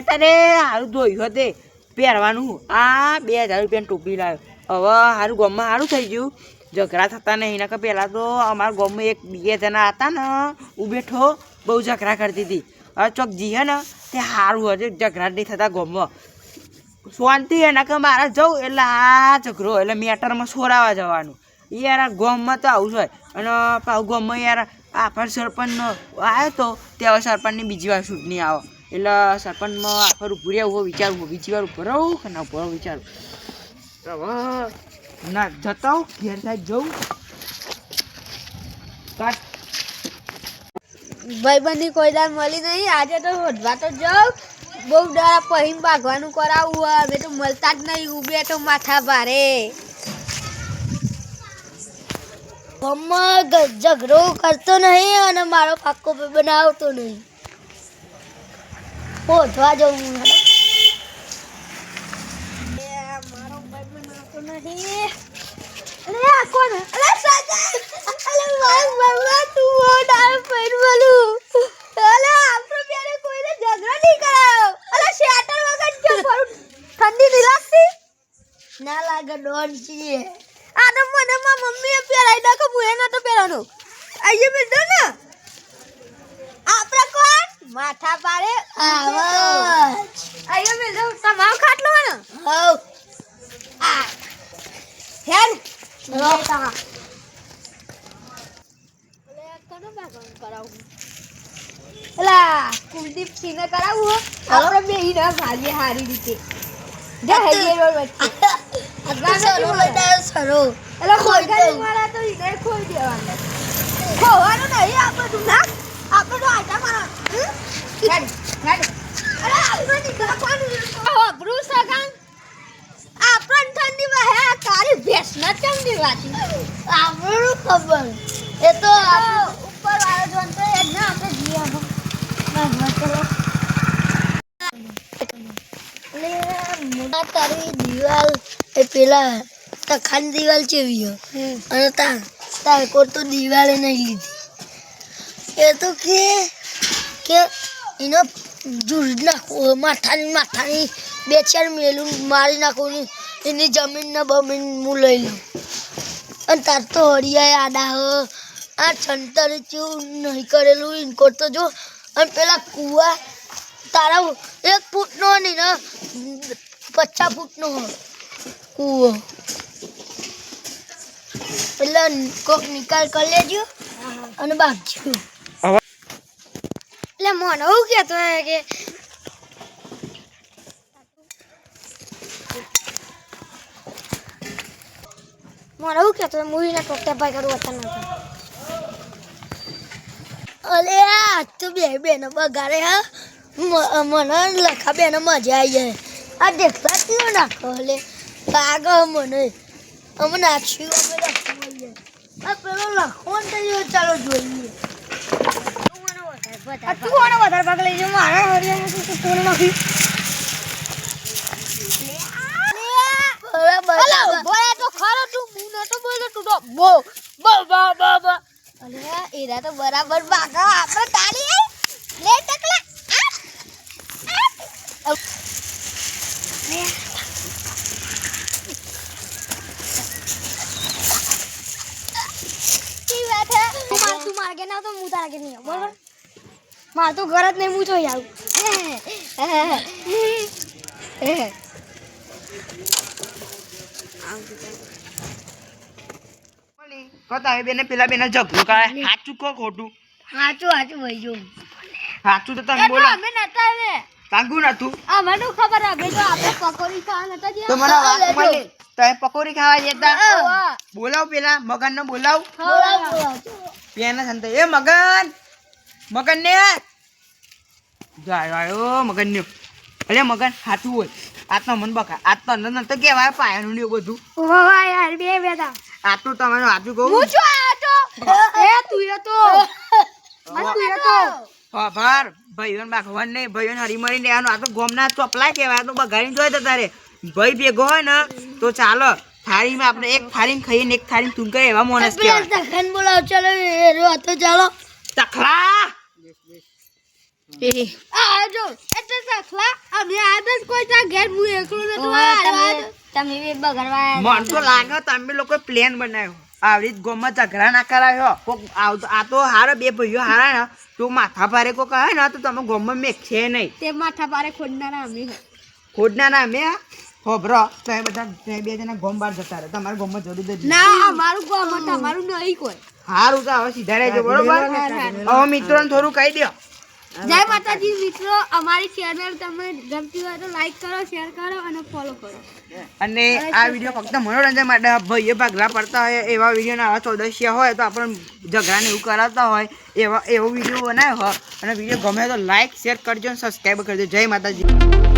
બેટા રે, હારું ધોયું તે પહેરવાનું આ બે હજાર રૂપિયાની ટોપી લાવ્યો. હવે હારું ગામમાં સારું થઈ ગયું. ઝઘડા થતા નહીં એના કે પહેલાં તો અમારા ગામમાં એક બે જણા હતા ને, હું બેઠો, બહુ ઝઘડા કરતી હતી. હવે ચોક જીએ ને, તે સારું હશે ઝઘડા નહીં થતા ગામમાં. શાંતિ એના કે મારે જવું, એટલે આ ઝઘડો, એટલે મેટરમાં છોરાવા જવાનું. એ યાર, આ ગામમાં તો આવું હોય. અને પાછું ગામમાં યાર આફર સરપંચનો આવ્યો તો, ત્યાં સરપંચની બીજી વાર ચૂંટણી આવે. એટલે સરપંચમાં આખર ઉભું હોય વિચારવું હોય, બીજી વાર ઊભો ના ઊભો વિચારું. ના, જતા ઘેર થાય જવું કાટ. ભાઈબંધી કોઈ દાર મળી નહીં. આજે તો વધવા તો જાઉં. બહુ ડરા, પહીમ ભાગવાનું કરાવું અમે તો મળતા જ નહીં. ઉભે તો માથા ભારે. મમ્મા ઝઘડો કરતો નહીં અને મારો પાક્કો બનાવતો નહીં. હોદવા જવું મારે ભાઈ બનાવતો નહીં અરે કોણ? અરે સાજા અરે વાહ બાબા તું બહુ ડાળ પરવલું અરે આપણો પ્યારે કોઈને ઝઘડો નહીં કરાયો? અરે શેટર વગર જો ઠંડી નહીં લાગતી? ના લાગે ડોન છીએ. આ તો મને મમ્મીએ પહેરાઈ નાખો હું એ તો પહેરવાનો આઈએ મેં ને. માથા પાડે? આવાજ. આઈએ મિલતો તમારો ખાટલો ને? હો આ. હેર રોતા એલા કુલદીપ સિંહ કરાવું હો. આપણે બે ના ભાગીએ હારી રીતે. જા હેજે રોડ વચ્ચે. સરો બેટા સરો એલા ખોઈ મારા તો હીરે ખોઈ દેવાના ખોવાનું નહીં આ બધું ના. આપણે આટા મારા. હેડ હેડ. અરે આપણે નીકળા કોણ અબરૂ સગાન. આપણને ઠંડીમાં હે તારી ભેંસ ના ચમડી વાતી. આપણું ખબર. એ તો ઉપર વાળો જોન તો એ ના આપણે જીયા મોટા તારી દિવાલ એ પેલા તખાની દિવાલ ચેવી અને તા તાર કોર તો દિવાલે નહીં લીધી. એ તો કે કે એનો જૂડ નાખો માથાની માથાની બે ચાર મેલું મારી નાખું એની જમીન ને બમીન હું લઈ લઉં. અને તાર તો હરિયા આડા હ આ છંતર જેવું નહીં કરેલું ઇનકોર તો જો. અને પેલા કૂવા તારા એક ફૂટનો નહીં ને પચાસ ફૂટનો હ કૂવો. એટલે કોક નિકાલ કરી લેજો અને એટલે મને. હું કહેતો હે કે? મને, હું કેતો મૂવીના ટોકટા ભાઈ કરું હતા નતા અલે, આ તો બે બેનો બગાડે હા. મને લખા બેનો મજા આવી જાય. આ દેખતા કેવો નાખો, અલે. પાગ મને. અમે નાખ્યું અમે લખવું આ પેલો લખવો ને ચાલો જોઈએ આ તું આને વધારે ભાગ લઈ જા મારા હરિયામાં તું તું નાખી બરાબર બોલા તો ખરો તું હું નતો બોલતો તું તો બો બો બો બો બો અલે એરા તો બરાબર ભાગા આપણે તાળી લે ટકલા કી વાત હે તું માર તું માર કે ના તો હું તારા કે નહીં આવું, બરોબર માર તો ઘર જ નહીં હું જોઈ આવું કહો બેને પેલા બેને ઝઘડો કરે. સાચું કહો ખોટું. હાચું હાચું ભાઈ જો. સાચું તો તમે બોલો. અમે નતા તાંગું નતું. અમે તો ખબર અમે તો આપણે પકોડી ખાવા નતા ગયા તો વાત મળી. તમે પકોડી ખાવા જતા. બોલાવ પેલા મગન ને બોલાવ એ મગન. મગન ને જાય આવ્યો મગન ને અરે મગન સાચું હોય. આ તો મન બકા. આ તો ન તો કેવાય પાયાનું ને બધું. વાહ યાર બે બેટા આ તો તમારું સાચું કહું. હું છું તો? એ તું એ તો. આ તું એ તો. ખબર ભાઈઓને બાખવાન નહીં. ભાઈઓને હરીમરી લેવાનું. આ તો ગોમના ચોપલા કહેવાય. તો બગાડીને જોઈ તો તારે. ભાઈ ભેગો હોય ને તો ચાલો. થાળીમાં આપણે એક થાળીમાં ખાઈએ ને એક થાળીમાં તું કરે એવા મોનસ કહેવાય. તખન બોલાવ. ચાલો એ તો ચાલો. તખલા! તમે બી બગડવા મન તો લાગે તમે લોકો પ્લેન બનાવ્યો. આવી ગોમાં ઝઘડા ના કરાયો. આ તો હારા બે ભાઈઓ હારા ને. તો માથા ભારે કોક આવે ને તો તમે ગોમાં મેકશે નહીં. તે માથા પારે ખોડનારા અમે હે. ખોડના ના મેં હોભરો તો એ બધા બે જણા ગોમ બહાર જતા રહે. તમારે ગોમાં જરૂર જ ના અમારું ગામ હતું, નહીં કોઈ. હારું તો હવે સીધા રહેજો બરોબર? હવે મિત્રોને થોડું કહી દો જય માતાજી મિત્રો અમારી ચેનલ તમે ગમતી હોય તો લાઈક કરો શેર કરો અને ફોલો કરો. અને આ વીડિયો ફક્ત મનોરંજન માટે ભાઈએ ભાગલા પડતા હોય એવા વિડીયોના આવા સદસ્ય હોય તો આપણને ઝઘડાને એવું કરાવતા હોય એવા એવો વીડિયો બનાવ્યો હોય. અને વીડિયો ગમે તો લાઈક શેર કરજો અને સબસ્ક્રાઈબ કરજો. જય માતાજી.